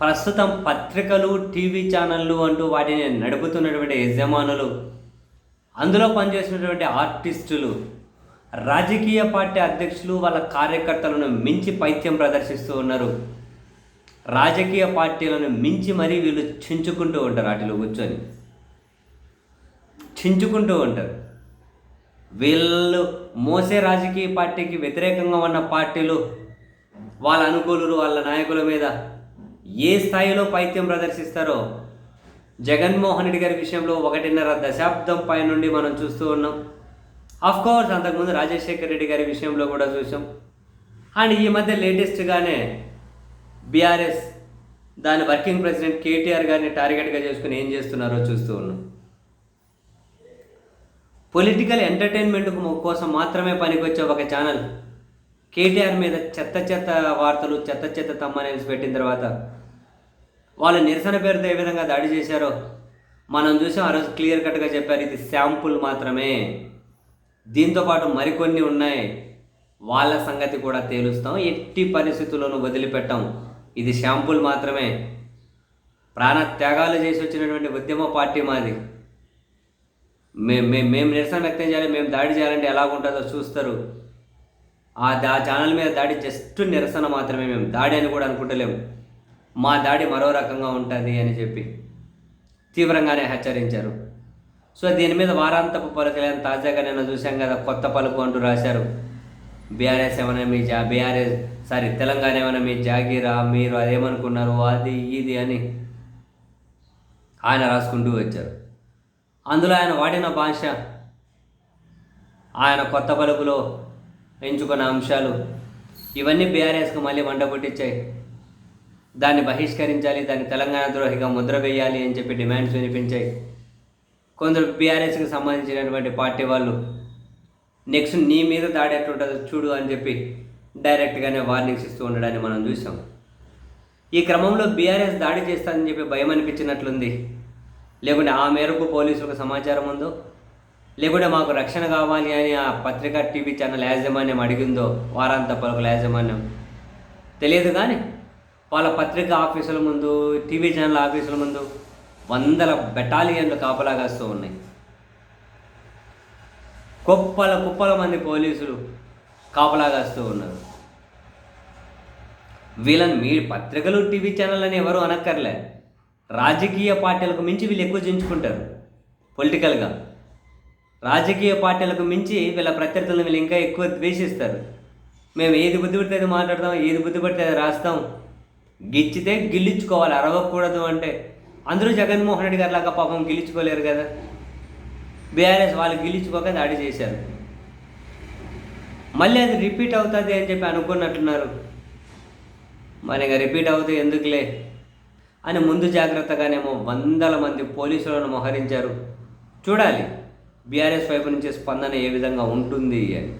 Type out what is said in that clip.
ప్రస్తుతం పత్రికలు టీవీ ఛానళ్ళు అంటూ వాటిని నడుపుతున్నటువంటి యజమానులు అందులో పనిచేసినటువంటి ఆర్టిస్టులు రాజకీయ పార్టీ అధ్యక్షులు వాళ్ళ కార్యకర్తలను మించి పైత్యం ప్రదర్శిస్తూ ఉన్నారు. రాజకీయ పార్టీలను మించి మరీ వీళ్ళు చించుకుంటూ ఉంటారు వాటిలో కూర్చొని. చించుకుంటూ ఉంటారు. వీళ్ళు మోసే రాజకీయ పార్టీకి వ్యతిరేకంగా ఉన్న పార్టీలు వాళ్ళ అనుకూలులు వాళ్ళ నాయకుల మీద ఏ స్థాయిలో పైత్యం ప్రదర్శిస్తారో జగన్మోహన్ రెడ్డి గారి విషయంలో ఒకటిన్నర దశాబ్దం పై నుండి మనం చూస్తూ ఉన్నాం. అఫ్ కోర్స్ అంతకుముందు రాజశేఖర్ రెడ్డి గారి విషయంలో కూడా చూసాం అండ్ ఈ మధ్య లేటెస్ట్గానే బీఆర్ఎస్ దాని వర్కింగ్ ప్రెసిడెంట్ కేటీఆర్ గారిని టార్గెట్గా చేసుకుని ఏం చేస్తున్నారో చూస్తూ ఉన్నాం. పొలిటికల్ ఎంటర్టైన్మెంట్ కోసం మాత్రమే పనికొచ్చే ఒక ఛానల్ కేటీఆర్ మీద చెత్త చెత్త వార్తలు చెత్త చెత్త తమ్మనేసి పెట్టిన తర్వాత వాళ్ళు నిరసన పేరుతో ఏ విధంగా దాడి చేశారో మనం చూసాం. ఆ రోజు క్లియర్ కట్గా చెప్పారు ఇది శాంపుల్ మాత్రమే. దీంతో పాటు మరికొన్ని ఉన్నాయి. వాళ్ళ సంగతి కూడా తేలుస్తాం. ఎట్టి పరిస్థితుల్లోనూ వదిలిపెట్టాం. ఇది శాంపుల్ మాత్రమే. ప్రాణ త్యాగాలు చేసి వచ్చినటువంటి ఉద్యమ పార్టీ మాది. మేము మేము మేము నిరసన వ్యక్తం చేయాలి మేము దాడి చేయాలంటే ఎలాగుంటుందో చూస్తారు. ఆ దా ఛానల్ మీద దాడి జస్ట్ నిరసన మాత్రమే మేము. దాడి అని కూడా అనుకుంటలేము మా దాడి మరో రకంగా ఉంటుంది అని చెప్పి తీవ్రంగానే హెచ్చరించారు. సో దీని మీద వారాంతపు పలుకలేని తాజాగా నిన్న చూశాం కదా కొత్త పలుకు అంటూ రాశారు. బీఆర్ఎస్ ఏమైనా మీ జా బీఆర్ఎస్ సారీ తెలంగాణ ఏమైనా మీ జాగీరా మీరు అదేమనుకున్నారు అది ఇది అని ఆయన రాసుకుంటూ వచ్చారు. అందులో ఆయన వాడిన భాష ఆయన కొత్త పలుకులో ఎంచుకున్న అంశాలు ఇవన్నీ బీఆర్ఎస్కు మళ్ళీ మంట పుట్టించాయి. దాన్ని బహిష్కరించాలి దాన్ని తెలంగాణ ద్రోహిగా ముద్ర వేయాలి అని చెప్పి డిమాండ్స్ వినిపించాయి. కొందరు బీఆర్ఎస్కి సంబంధించినటువంటి పార్టీ వాళ్ళు నెక్స్ట్ నీ మీద దాడి ఎట్లుంటుందో చూడు అని చెప్పి డైరెక్ట్గానే వార్నింగ్స్ ఇస్తూ ఉండడాన్ని మనం చూసాం. ఈ క్రమంలో బీఆర్ఎస్ దాడి చేస్తానని చెప్పి భయం అనిపించినట్లుంది. లేకుంటే ఆ మేరకు పోలీసులకు సమాచారం ఉందో లేకుంటే మాకు రక్షణ కావాలి అని ఆ పత్రికా టీవీ ఛానల్ యాజమాన్యం అడిగిందో వారాంత పలుకుల యాజమాన్యం. తెలియదు కానీ వాళ్ళ పత్రిక ఆఫీసుల ముందు టీవీ ఛానల్ ఆఫీసుల ముందు వందల బెటాలియన్లు కాపలా కాస్తూ ఉన్నాయి. కుప్పల కుప్పల మంది పోలీసులు కాపలా కాస్తూ ఉన్నారు. వీళ్ళని మీ పత్రికలు టీవీ ఛానల్ అని ఎవరు అనక్కర్లే. రాజకీయ పార్టీలకు మించి వీళ్ళు ఎక్కువ చించుకుంటారు పొలిటికల్గా. రాజకీయ పార్టీలకు మించి వీళ్ళ ప్రత్యర్థులను వీళ్ళు ఇంకా ఎక్కువ ద్వేషిస్తారు. మేము ఏది బుద్ధి పడితే అది మాట్లాడతాం ఏది బుద్ధి పడితే అది రాస్తాం గిచ్చితే గిల్లించుకోవాలి అరవకూడదు అంటే. అందరూ జగన్మోహన్ రెడ్డి గారి లాగా పాపం గిల్లించుకోలేరు కదా. బీఆర్ఎస్ వాళ్ళు గిల్లించుకోక దాడి చేశారు. మళ్ళీ అది రిపీట్ అవుతుంది అని చెప్పి అనుకున్నట్టున్నారు. మరి ఇంకా రిపీట్ అవుతే ఎందుకులే? అని ముందు జాగ్రత్తగానేమో వందల మంది పోలీసులను మోహరించారు. చూడాలి బీఆర్ఎస్ వైపు నుంచి స్పందన ఏ విధంగా ఉంటుంది అని.